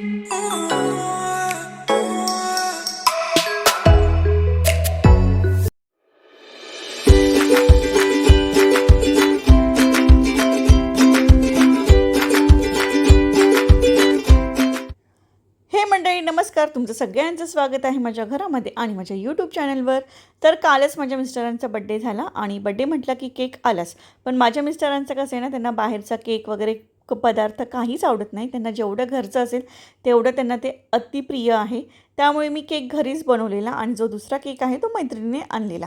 हे मंडळी नमस्कार. तुमचं सगळ्यांचं स्वागत आहे माझ्या घरामध्ये आणि माझ्या यूट्यूब चॅनलवर तर कालच माझ्या मिस्टरांचा बड्डे झाला आणि बड्डे म्हटलं की केक आलाच. पण माझ्या मिस्टरांचं कसं आहे ना त्यांना बाहेरचा केक वगैरे पदार्थ काहीच आवडत नाही. त्यांना जेवढं घरचं असेल तेवढं त्यांना ते अतिप्रिय आहे. त्यामुळे मी केक घरीच बनवलेला आणि जो दुसरा केक आहे तो मैत्रिणीने आणलेला.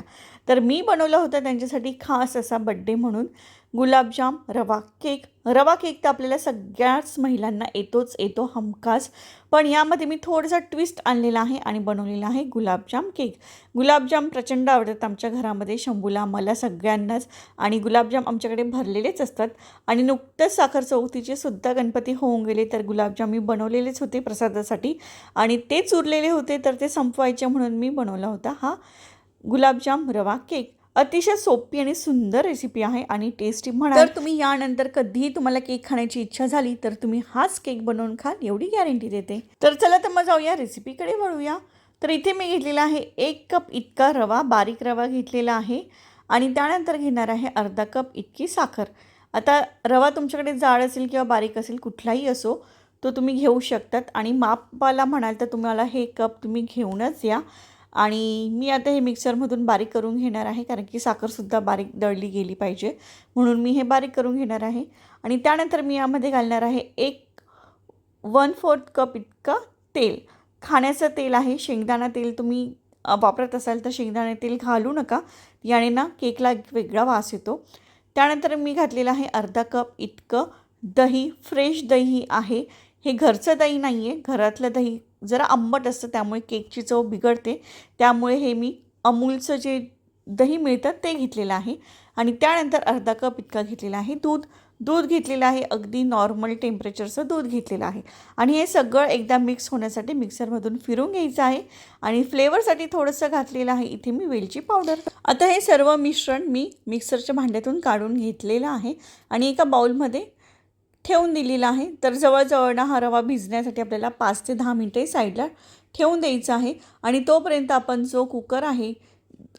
तर मी बनवला होता त्यांच्यासाठी खास असा बड्डे म्हणून. गुलाबजाम रवा केक. रवा केक तर आपल्याला सगळ्याच महिलांना येतोच येतो हमखास. पण यामध्ये मी थोडासा ट्विस्ट आणलेला आहे आणि बनवलेला आहे गुलाबजाम केक. गुलाबजाम प्रचंड आवडतात आमच्या घरामध्ये शंभूला मला सगळ्यांनाच. आणि गुलाबजाम आमच्याकडे भरलेलेच असतात. आणि नुकतंच साखर चौथीचे सुद्धा गणपती होऊन गेले तर गुलाबजाम मी बनवलेलेच होते प्रसादासाठी. आणि तेच उरलेले होते तर ते संपवायचे म्हणून मी बनवला होता हा गुलाबजाम रवा केक. अतिशय सोपी आणि सुंदर रेसिपी आहे आणि टेस्टी म्हणा तर तुम्ही यानंतर कधीही तुम्हाला केक खाण्याची इच्छा झाली तर तुम्ही हाच केक बनवून खाल एवढी गॅरंटी देते. तर चला तर मग जाऊया रेसिपीकडे वळूया. तर इथे मी घेतलेला आहे एक कप इतका रवा बारीक रवा घेतलेला आहे आणि त्यानंतर घेणार आहे अर्धा कप इतकी साखर. आता रवा तुमच्याकडे जाड असेल किंवा बारीक असेल कुठलाही असो तो तुम्ही घेऊ शकतात. आणि मापाला म्हणाल तर तुम्हाला हे कप तुम्ही घेऊनच या. आणि मी आता हे मिक्सरमधून बारीक करून घेणार आहे कारण की साखरसुद्धा बारीक दळली गेली पाहिजे. म्हणून मी हे बारीक करून घेणार आहे. आणि त्यानंतर मी यामध्ये घालणार आहे एक वन फोर्थ कप इतकं तेल. खाण्याचं तेल आहे शेंगदाणा तेल तुम्ही वापरत असाल तर शेंगदाणे तेल घालू नका. याने ना केकला एक वेगळा वास येतो. त्यानंतर मी घातलेलं आहे अर्धा कप इतकं दही. फ्रेश दही आहे. हे घरचं दही नाही आहे घरातलं दही जरा आंबट असतं त्यामुळे केकची चव बिघडते. त्यामुळे हे मी अमूलचं जे दही मिळतं ते घेतलेलं आहे. आणि त्यानंतर अर्धा कप इतका घेतलेला आहे दूध. दूध घेतलेलं आहे अगदी नॉर्मल टेम्परेचरचं दूध घेतलेलं आहे. आणि हे सगळं एकदा मिक्स होण्यासाठी मिक्सरमधून फिरून घ्यायचं आहे. आणि फ्लेवरसाठी थोडंसं घातलेलं आहे इथे मी वेलची पावडर आता हे सर्व मिश्रण मी मिक्सरच्या भांड्यातून काढून घेतलेलं आहे. आणि एका बाउलमध्ये ठेवून दिलेला आहे. तर जवळजवळ ना हा रवा भिजण्यासाठी आपल्याला पाच ते दहा मिनटे साईडला ठेवून द्यायचं आहे. आणि तोपर्यंत आपण जो कुकर आहे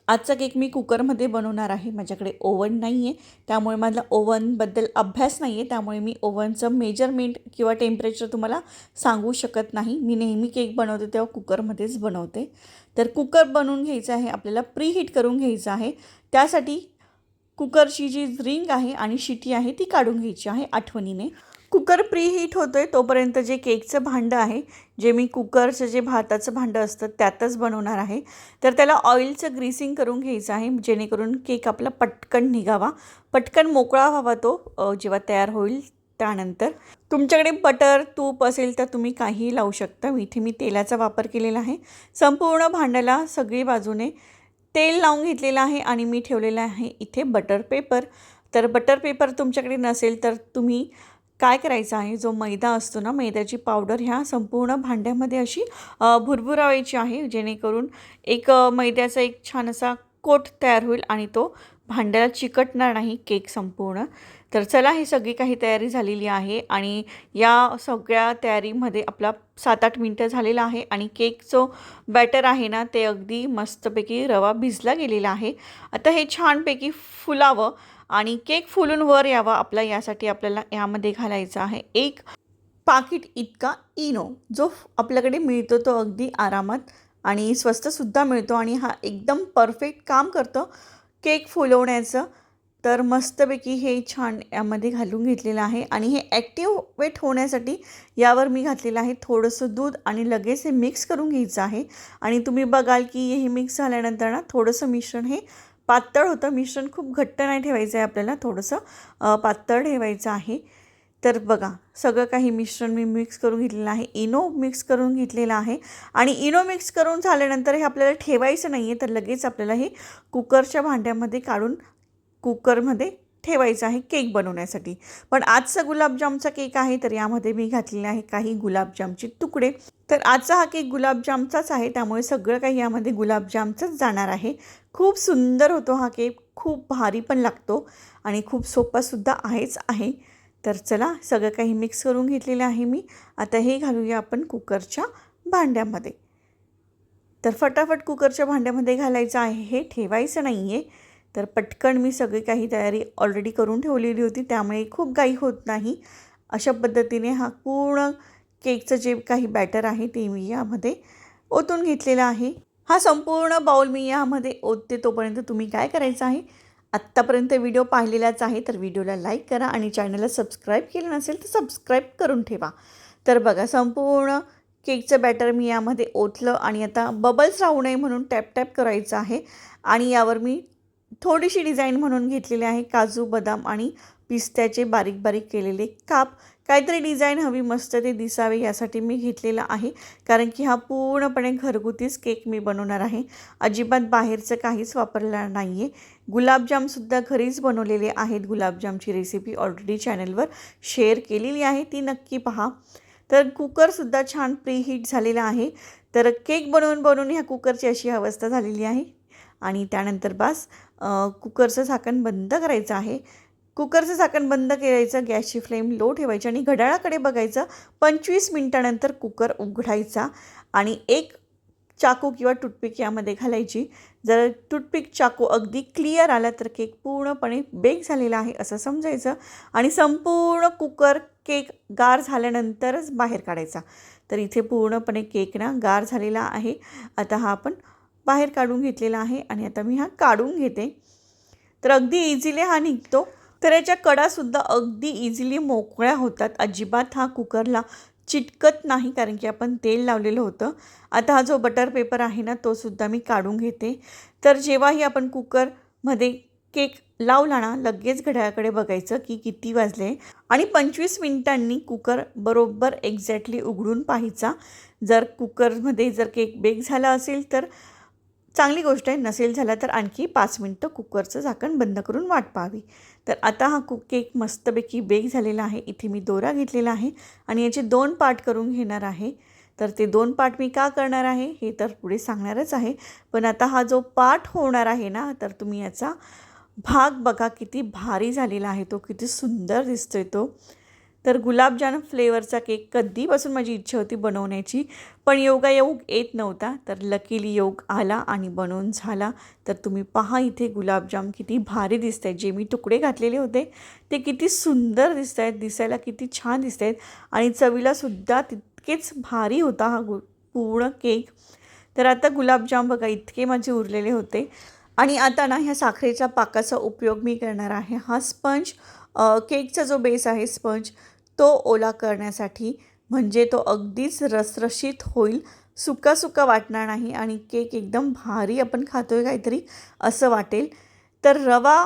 आजचा केक मी कुकरमध्ये बनवणार आहे. माझ्याकडे ओव्हन नाही आहे त्यामुळे माझा ओव्हनबद्दल अभ्यास नाही आहे त्यामुळे मी ओव्हनचं मेजरमेंट किंवा टेम्परेचर तुम्हाला सांगू शकत नाही. मी नेहमी केक बनवते तेव्हा कुकरमध्येच बनवते. तर कुकर बनवून घ्यायचं आहे. आपल्याला प्रीहीट करून घ्यायचं आहे. त्यासाठी कुकरची जी रिंग आहे आणि शिटी आहे ती काढून घ्यायची आहे आठवणीने. कुकर प्री हीट होतो आहे तोपर्यंत जे केकचं भांडं आहे जे मी कुकरचं जे भाताचं भांडं असतं त्यातच बनवणार आहे. तर त्याला ऑइलचं ग्रीसिंग करून घ्यायचं आहे जेणेकरून केक आपला पटकन निघावा. पटकन मोकळा व्हावा तो जेव्हा तयार होईल त्यानंतर. तुमच्याकडे बटर तूप असेल तर तुम्ही काहीही लावू शकता. इथे मी तेलाचा वापर केलेला आहे. संपूर्ण भांड्याला सगळी बाजूने तेल लावून घेतलेलं आहे आणि मी ठेवलेलं आहे इथे बटर पेपर तर बटर पेपर तुमच्याकडे नसेल तर तुम्ही काय करायचं आहे? जो मैदा असतो ना मैद्याची पावडर ह्या संपूर्ण भांड्यामध्ये अशी भुरभुरावायची आहे. जेणेकरून एक मैद्याचा एक छान असा कोट तयार होईल आणि तो भांड्याला चिकटणार नाही केक संपूर्ण. तर चला ही सगळी काही तयारी झालेली आहे आणि या सगळ्या तयारीमध्ये आपला सात आठ मिनटं झालेला आहे आणि केक जो बॅटर आहे ना ते अगदी मस्तपैकी रवा भिजला गेलेला आहे. आता हे छानपैकी फुलावं आणि केक फुलून वर यावा आपला यासाठी आपल्याला यामध्ये घालायचा आहे. एक पाकिट इतका इनो जो आपल्याकडे मिळतो तो अगदी आरामात आणि स्वस्तसुद्धा मिळतो आणि हा एकदम परफेक्ट काम करतो केक फुलवण्याचं. तर मस्तपैकी हे छान यामध्ये घालून घेतलेलं आहे. आणि हे ॲक्टिवेट होण्यासाठी यावर मी घातलेलं आहे थोडंसं दूध आणि लगेच हे मिक्स करून घ्यायचं आहे. आणि तुम्ही बघाल की हे मिक्स झाल्यानंतर ना थोडंसं मिश्रण हे पातळ होतं. मिश्रण खूप घट्ट नाही ठेवायचं आहे आपल्याला. थोडंसं पातळ ठेवायचं आहे. तर बघा सगळं काही मिश्रण मी मिक्स करून घेतलेलं आहे. इनो मिक्स करून घेतलेलं आहे. आणि इनो मिक्स करून झाल्यानंतर हे आपल्याला ठेवायचं नाही आहे तर लगेच आपल्याला हे कुकरच्या भांड्यामध्ये काढून कुकरमध्ये ठेवायचं आहे केक बनवण्यासाठी. पण आजचा गुलाबजामचा केक आहे तर यामध्ये मी घातलेले आहे काही गुलाबजामचे तुकडे. तर आजचा हा केक गुलाबजामचाच आहे त्यामुळे सगळं काही यामध्ये गुलाबजामचंच जाणार आहे. खूप सुंदर होतो हा केक खूप भारी पण लागतो आणि खूप सोपासुद्धा आहेच आहे. तर चला सगळं काही मिक्स करून घेतलेलं आहे मी. आता हे घालूया आपण कुकरच्या भांड्यामध्ये. तर फटाफट कुकरच्या भांड्यामध्ये घालायचं आहे हे ठेवायचं नाही आहे तर पटकन मी सगळी काही तयारी ऑलरेडी करून ठेवलेली होती त्यामुळे खूप घाई होत नाही. अशा पद्धतीने हा पूर्ण केकचं जे काही बॅटर आहे ते मी यामध्ये ओतून घेतलेलं आहे. हा संपूर्ण बाउल मी यामध्ये ओतते तोपर्यंत तुम्ही काय करायचं आहे? आत्तापर्यंत व्हिडिओ पाहिलेलाच आहे तर व्हिडिओला लाईक करा आणि चॅनलला सबस्क्राईब केलं नसेल तर सबस्क्राईब करून ठेवा. तर बघा संपूर्ण केकचं बॅटर मी यामध्ये ओतलं आणि आता बबल्स राहू नये म्हणून टॅप टॅप करायचं आहे. आणि यावर मी थोडीशी डिझाईन म्हणून घेतलेली आहे. काजू बदाम आणि पिस्त्याचे बारीक बारीक केलेले काप. काहीतरी डिझाईन हवी मस्त ते दिसावे यासाठी मी घेतलेला आहे. कारण की हा पूर्णपणे घरगुतीच केक मी बनवणार आहे. अजिबात बाहेरचं काहीच वापरलं नाही आहे गुलाबजामसुद्धा घरीच बनवलेले आहेत. गुलाबजामची रेसिपी ऑलरेडी चॅनलवर शेअर केलेली आहे. ती नक्की पहा. तर कुकरसुद्धा छान प्रीहीट झालेला आहे. तर केक बनवून बनवून ह्या कुकरची अशी अवस्था झालेली आहे. आणि त्यानंतर बास कुकरचं झाकण बंद करायचं आहे. कुकरचं झाकण बंद करायचं गॅसची फ्लेम लो ठेवायची आणि घड्याळाकडे बघायचं. पंचवीस मिनटानंतर कुकर उघडायचा आणि एक चाकू किंवा टूथपिक यामध्ये घालायची. जर टूथपिक चाकू अगदी क्लिअर आला तर केक पूर्णपणे बेक झालेला आहे असं समजायचं आणि संपूर्ण कुकर केक गार झाल्यानंतरच बाहेर काढायचा. तर इथे पूर्णपणे केक ना गार झालेला आहे. आता हा आपण बाहेर काढून घेतलेला आहे आणि आता मी हा काढून घेते. तर अगदी इझिली हा निघतो. तर याच्या कडासुद्धा अगदी इझिली मोकळ्या होतात. अजिबात हा कुकरला चिटकत नाही कारण की आपण तेल लावलेलं होतं. आता हा जो बटर पेपर आहे ना तो सुद्धा मी काढून घेते. तर जेव्हाही आपण कुकरमध्ये केक लावला ना लगेच घड्याळाकडे बघायचं की किती वाजले. आणि पंचवीस मिनिटांनी कुकर बरोबर एक्झॅक्टली उघडून पाहायचा. जर कुकरमध्ये जर केक बेक झाला असेल तर चांगली गोष्ट आहे नसेल झाला तर आणखी पाच मिनटं कुकरचं झाकण बंद करून वाट पाहावी. तर आता हा कुक केक मस्तपैकी बेक झालेला आहे. इथे मी दोरा घेतलेला आहे आणि याचे दोन पार्ट करून घेणार आहे. तर ते दोन पार्ट मी का करणार आहे हे तर पुढे सांगणारच आहे. पण आता हा जो पार्ट होणार आहे ना तर तुम्ही याचा भाग बघा किती भारी झालेला आहे तो किती सुंदर दिसतोय तो. तर गुलाबजाम फ्लेवरचा केक कधीपासून माझी इच्छा होती बनवण्याची पण योगायोग येत नव्हता. तर लकीली योग आला आणि बनवून झाला. तर तुम्ही पहा इथे गुलाबजाम किती भारी दिसत आहेत जे मी तुकडे घातलेले होते ते किती सुंदर दिसत आहेत दिसायला किती छान दिसत आहेत आणि चवीलासुद्धा तितकेच भारी होता हा गु पूर्ण केक. तर आता गुलाबजाम बघा इतके माझे उरलेले होते. आणि आता ना ह्या साखरेच्या पाकाचा उपयोग मी करणार आहे. हा स्पंज केकचा जो बेस आहे स्पंज तो ओला करण्यासाठी म्हणजे तो अगदीच रसरशीत होईल सुका सुका वाटणार नाही आणि केक एकदम भारी आपण खातो आहे काहीतरी असं वाटेल. तर रवा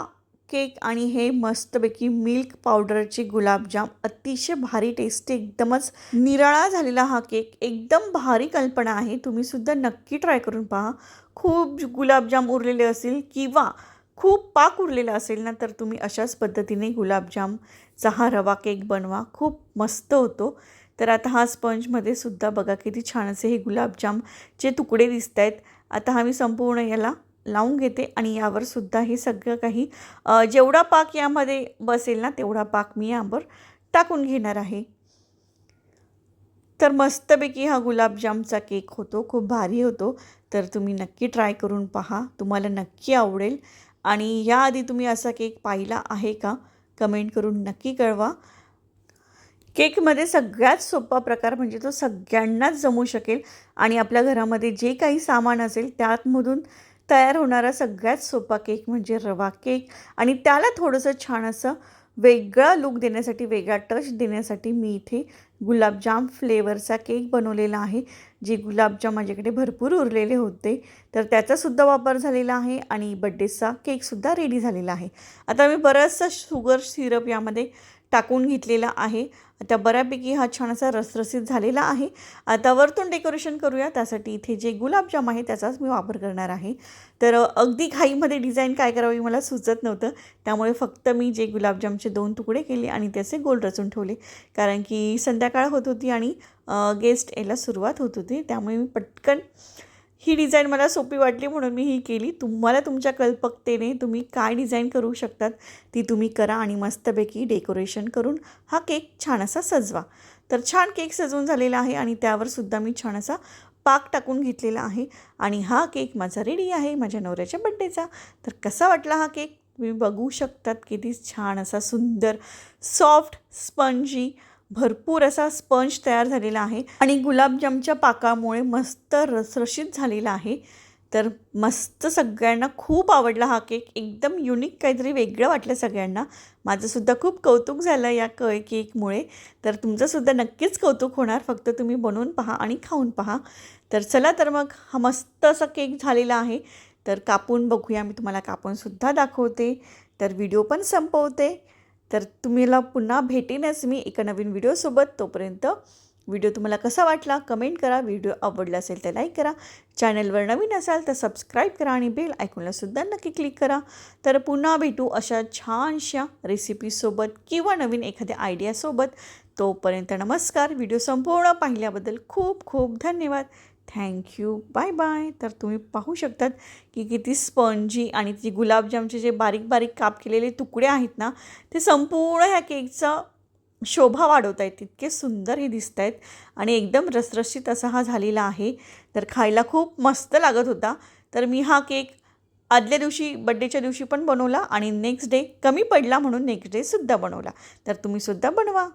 केक आणि हे मस्तपैकी मिल्क पावडरचे गुलाबजाम अतिशय भारी टेस्टी एकदमच निराळा झालेला हा केक एकदम भारी कल्पना आहे. तुम्हीसुद्धा नक्की ट्राय करून पहा. खूप गुलाबजाम उरलेले असेल किंवा खूप पाक उरलेला असेल ना तर तुम्ही अशाच पद्धतीने गुलाबजाम हा रवा केक बनवा. खूप मस्त होतो. तर आता हा स्पंजमध्ये सुद्धा बघा किती छान असे हे गुलाबजामचे तुकडे दिसत आहेत आता हा मी संपूर्ण याला लावून घेते आणि यावर सुद्धा हे सगळं काही जेवढा पाक यामध्ये बसेल ना तेवढा पाक मी यावर टाकून घेणार आहे. तर मस्तपैकी हा गुलाबजामचा केक होतो. खूप भारी होतो. तर तुम्ही नक्की ट्राय करून पहा. तुम्हाला नक्की आवडेल. आणि याआधी तुम्ही असा केक पाहिला आहे का? कमेंट करून नक्की कळवा. केकमध्ये सगळ्यात सोपा प्रकार म्हणजे तो सगळ्यांनाच जमू शकेल आणि आपल्या घरामध्ये जे काही सामान असेल त्यातमधून तयार होणारा सगळ्यात सोपा केक म्हणजे रवा केक. आणि त्याला थोडंसं छान असं वेगळा लुक देण्यासाठी वेगळा टच देण्यासाठी मी इथे गुलाबजाम फ्लेवरचा केक बनवलेला आहे. जे गुलाबजाम माझ्याकडे भरपूर उरलेले होते. तर त्याचासुद्धा वापर झालेला आहे आणि बड्डेचा केकसुद्धा रेडी झालेला आहे. आता मी बराचसा शुगर सिरप यामध्ये टाकून घेतलेला आहे. आता बऱ्यापैकी हा छान असा रसरसीत झालेला आहे. आता वरतून डेकोरेशन करूया. त्यासाठी इथे जे गुलाबजाम आहे त्याचाच मी वापर करणार आहे. तर अगदी घाईमध्ये डिझाईन काय करावी मला सुचत नव्हतं. त्यामुळे फक्त मी जे गुलाबजामचे दोन तुकडे केले आणि त्याचे गोल रचून ठेवले. कारण की संध्याकाळ होत होती आणि गेस्ट यायला सुरुवात होत होती. त्यामुळे मी पटकन ही डिझाईन मला सोपी वाटली म्हणून मी ही केली. तुम्हाला तुमच्या कल्पकतेने तुम्ही काय डिझाईन करू शकतात ती तुम्ही करा आणि मस्तपैकी डेकोरेशन करून हा केक छान असा सजवा. तर छान केक सजवून झालेला आहे आणि त्यावरसुद्धा मी छान असा पाक टाकून घेतलेला आहे आणि हा केक माझा रेडी आहे माझ्या नवऱ्याच्या बड्डेचा तर कसा वाटला हा केक? तुम्ही बघू शकतात किती छान असा सुंदर सॉफ्ट स्पंजी भरपूर असा स्पंज तयार झालेला आहे आणि गुलाबजामच्या पाकामुळे मस्त रसरशीत झालेला आहे. तर मस्त सगळ्यांना खूप आवडला हा केक. एकदम युनिक काहीतरी वेगळं वाटलं सगळ्यांना. माझंसुद्धा खूप कौतुक झालं या क केकमुळे. तर तुमचंसुद्धा नक्कीच कौतुक होणार. फक्त तुम्ही बनवून पहा आणि खाऊन पहा. तर चला तर मग हा मस्त असा केक झालेला आहे. तर कापून बघूया. मी तुम्हाला कापूनसुद्धा दाखवते. तर व्हिडिओ पण संपवते. तर तुम्हाला पुन्हा भेटेनच मी एका नवीन व्हिडिओसोबत. तोपर्यंत व्हिडिओ तुम्हाला कसा वाटला कमेंट करा. व्हिडिओ आवडला असेल तर लाईक करा. चॅनलवर नवीन असाल तर सबस्क्राईब करा आणि बेल ऐकूनलासुद्धा नक्की क्लिक करा. तर पुन्हा भेटू अशा छानशा रेसिपीसोबत किंवा नवीन एखाद्या आयडियासोबत तोपर्यंत नमस्कार. व्हिडिओ संपूर्ण पाहिल्याबद्दल खूप खूप धन्यवाद. थँक्यू बाय बाय तर तुम्ही पाहू शकतात की किती स्पंजी आणि ती गुलाबजामचे जे बारीक बारीक काप केलेले तुकडे आहेत ना ते संपूर्ण ह्या केकचा शोभा वाढवत आहेत. तितके सुंदर हे दिसत आहेत आणि एकदम रसरशीत असा हा झालेला आहे. तर खायला खूप मस्त लागत होता. तर मी हा केक आदल्या दिवशी बड्डेच्या दिवशी पण बनवला आणि नेक्स्ट डे कमी पडला म्हणून नेक्स्ट डेसुद्धा बनवला. तर तुम्हीसुद्धा बनवा.